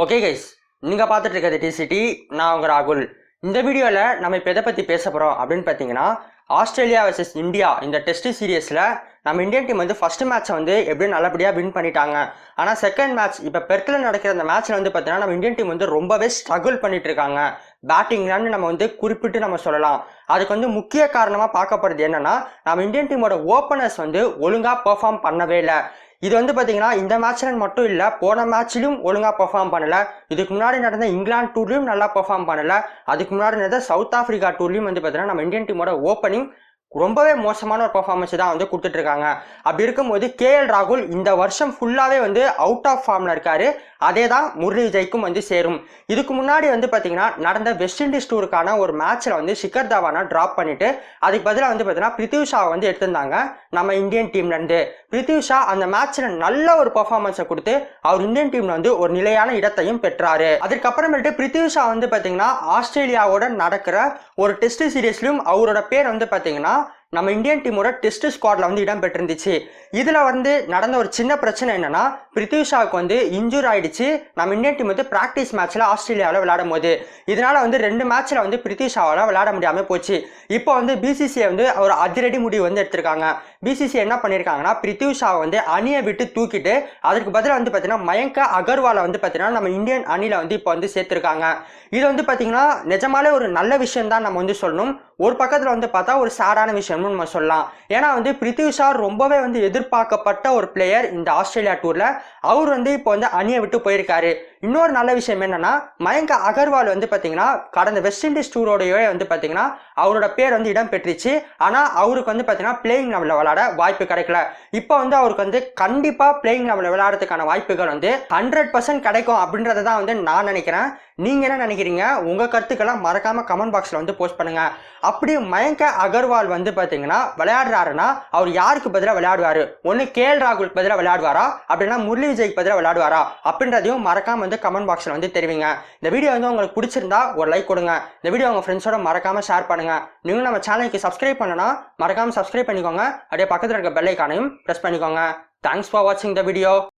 Okay guys நீங்கள் பார்த்துட்டு இருக்கிறது டிசிடி நான் உங்கள் ராகுல். இந்த வீடியோவில் நம்ம இப்போ எதை பற்றி பேச போகிறோம் அப்படின்னு பார்த்தீங்கன்னா ஆஸ்திரேலியா வர்சஸ் இந்தியா இந்த டெஸ்ட் சீரியஸில் நம்ம இந்தியன் டீம் வந்து ஃபஸ்ட்டு மேட்ச்சை வந்து எப்படி நல்லபடியாக வின் பண்ணிட்டாங்க. ஆனால் செகண்ட் மேட்ச் இப்போ பெர்த்தில் நடக்கிற அந்த மேட்ச்சில் வந்து பார்த்தீங்கன்னா நம்ம இந்தியன் டீம் வந்து ரொம்பவே ஸ்ட்ரகிள் பண்ணிட்டு இருக்காங்க பேட்டிங்லான்னு நம்ம வந்து குறிப்பிட்டு நம்ம சொல்லலாம். அதுக்கு வந்து முக்கிய காரணமாக பார்க்கப்படுறது என்னன்னா நம்ம இந்தியன் டீமோட ஓப்பனர்ஸ் வந்து ஒழுங்காக பெர்ஃபார்ம் பண்ணவே இல்லை. இது வந்து பார்த்தீங்கன்னா இந்த மேட்ச்சில் மட்டும் இல்லை போன மேட்ச்லையும் ஒழுங்காக பெர்ஃபார்ம் பண்ணல. இதுக்கு முன்னாடி நடந்த இங்கிலாந்து டூர்லையும் நல்லா பெர்ஃபார்ம் பண்ணல. அதுக்கு முன்னாடி நடந்த சவுத் ஆஃப்ரிக்கா டூர்லையும் வந்து பார்த்தீங்கன்னா நம்ம இந்தியன் டீமோட ஓப்பனிங் ரொம்பவே மோசமான ஒரு பர்ஃபார்மன்ஸ் தான் வந்து கொடுத்துட்டு இருக்காங்க அப்படி இருக்கும்போது கேஎல் ராகுல் இந்த வருஷம் ஃபுல்லாகவே வந்து அவுட் ஆஃப் ஃபார்மில் இருக்காரு. அதே தான் முரளி விஜய்க்கும் வந்து சேரும். இதுக்கு முன்னாடி வந்து பார்த்தீங்கன்னா நடந்த வெஸ்ட் இண்டீஸ் டூருக்கான ஒரு மேட்ச்சில் வந்து ஷிகர் தாவானா ட்ராப் பண்ணிட்டு அதுக்கு பதிலாக வந்து பார்த்தீங்கன்னா பிரித்திவ் வந்து எடுத்திருந்தாங்க நம்ம இந்தியன் டீம்லேருந்து பிரித்திவ் ஷா அந்த மேட்ச்சில் நல்ல ஒரு பர்ஃபார்மன்ஸை கொடுத்து அவர் இந்தியன் டீமில் வந்து ஒரு நிலையான இடத்தையும் பெற்றாரு. அதுக்கப்புறமேட்டு பிரித்திவ் ஷா வந்து பார்த்தீங்கன்னா ஆஸ்திரேலியாவோட நடக்கிற ஒரு டெஸ்ட் சீரீஸ்லையும் அவரோட பேர் வந்து பார்த்தீங்கன்னா ça நம்ம இந்தியன் டீமோட டெஸ்ட் ஸ்குவாட்ல வந்து இடம் பெற்றிருந்துச்சு இதுல வந்து நடந்த ஒரு சின்ன பிரச்சனை என்னன்னா பிரித்விஷாவுக்கு வந்து இன்ஜூர் ஆயிடுச்சு. நம்ம இந்தியன் டீம் வந்து பிராக்டிஸ் மேட்ச்ல ஆஸ்திரேலியாவில் விளையாடும் போது இதனால வந்து ரெண்டு மேட்ச்ல வந்து பிரித்திவ் விளையாட முடியாம போச்சு. இப்போ வந்து பிசிசிஐ வந்து ஒரு அதிரடி முடிவு வந்து எடுத்திருக்காங்க. பிசிசி என்ன பண்ணியிருக்காங்கன்னா பிரித்விஷாவை வந்து அணியை விட்டு தூக்கிட்டு அதற்கு பதிலாக வந்து பார்த்தீங்கன்னா மயங்க அகர்வாலை வந்து பார்த்தீங்கன்னா நம்ம இந்தியன் அணியில் வந்து இப்போ வந்து சேர்த்துருக்காங்க. இது வந்து பார்த்தீங்கன்னா நிஜமாலே ஒரு நல்ல விஷயம் தான் நம்ம வந்து சொல்லணும். ஒரு பக்கத்தில் வந்து பார்த்தா ஒரு சேடான வரணும்னு நம்ம சொல்லலாம். ஏன்னா வந்து பிரித்திவ் ஷா ரொம்பவே வந்து எதிர்பார்க்கப்பட்ட ஒரு பிளேயர் இந்த ஆஸ்திரேலியா டூரில் அவர் வந்து இப்போ வந்து அணியை விட்டு போயிருக்காரு. இன்னொரு நல்ல விஷயம் என்னன்னா மயங்க அகர்வால் வந்து பார்த்தீங்கன்னா கடந்த வெஸ்ட் இண்டீஸ் டூரோடய வந்து பார்த்தீங்கன்னா அவரோட பேர் வந்து இடம் பெற்றுச்சு. ஆனால் அவருக்கு வந்து பார்த்தீங்கன்னா பிளேயிங் லெவலில் விளையாட வாய்ப்பு கிடைக்கல. இப்போ வந்து அவருக்கு வந்து கண்டிப்பாக பிளேயிங் லெவலில் விளையாடுறதுக்கான வாய்ப்புகள் வந்து ஹண்ட்ரட் பர்சன்ட் கிடைக்கும் அப்படின்றத தான் வந்து நான் நினைக்கிறேன். நீங்கள் என்ன நினைக்கிறீங்க? உங்கள் கருத்துக்கெல்லாம் மறக்காமல் கமெண்ட் பாக்ஸில் வந்து போஸ்ட் பண்ணுங்கள் அப்படி மயங்க அகர்வால் வந்து பார்த்தீங்கன்னா விளையாடுறாருன்னா அவர் யாருக்கு பதிலாக விளையாடுவார்? ஒன்று கேஎல் ராகுலுக்கு பதிலாக விளையாடுவாரா? அப்படின்னா முரளி விஜய்க்கு பதிலாக விளையாடுவாரா? அப்படின்றதையும் மறக்காமல் வந்து கமெண்ட் பாக்ஸில் வந்து தெரிவிங்க. இந்த வீடியோ வந்து உங்களுக்கு பிடிச்சிருந்தா ஒரு லைக் கொடுங்க. இந்த வீடியோ உங்கள் ஃப்ரெண்ட்ஸோட மறக்காமல் ஷேர் பண்ணுங்க. நீங்களும் நம்ம சேனலுக்கு சப்ஸ்கிரைப் பண்ணனா மறக்காமல் சப்ஸ்கிரைப் பண்ணிக்கோங்க. அப்படியே பக்கத்தில் இருக்க பெல்லைக்கானையும் ப்ரெஸ் பண்ணிக்கோங்க. தேங்க்ஸ் ஃபார் வாட்சிங் த வீடியோ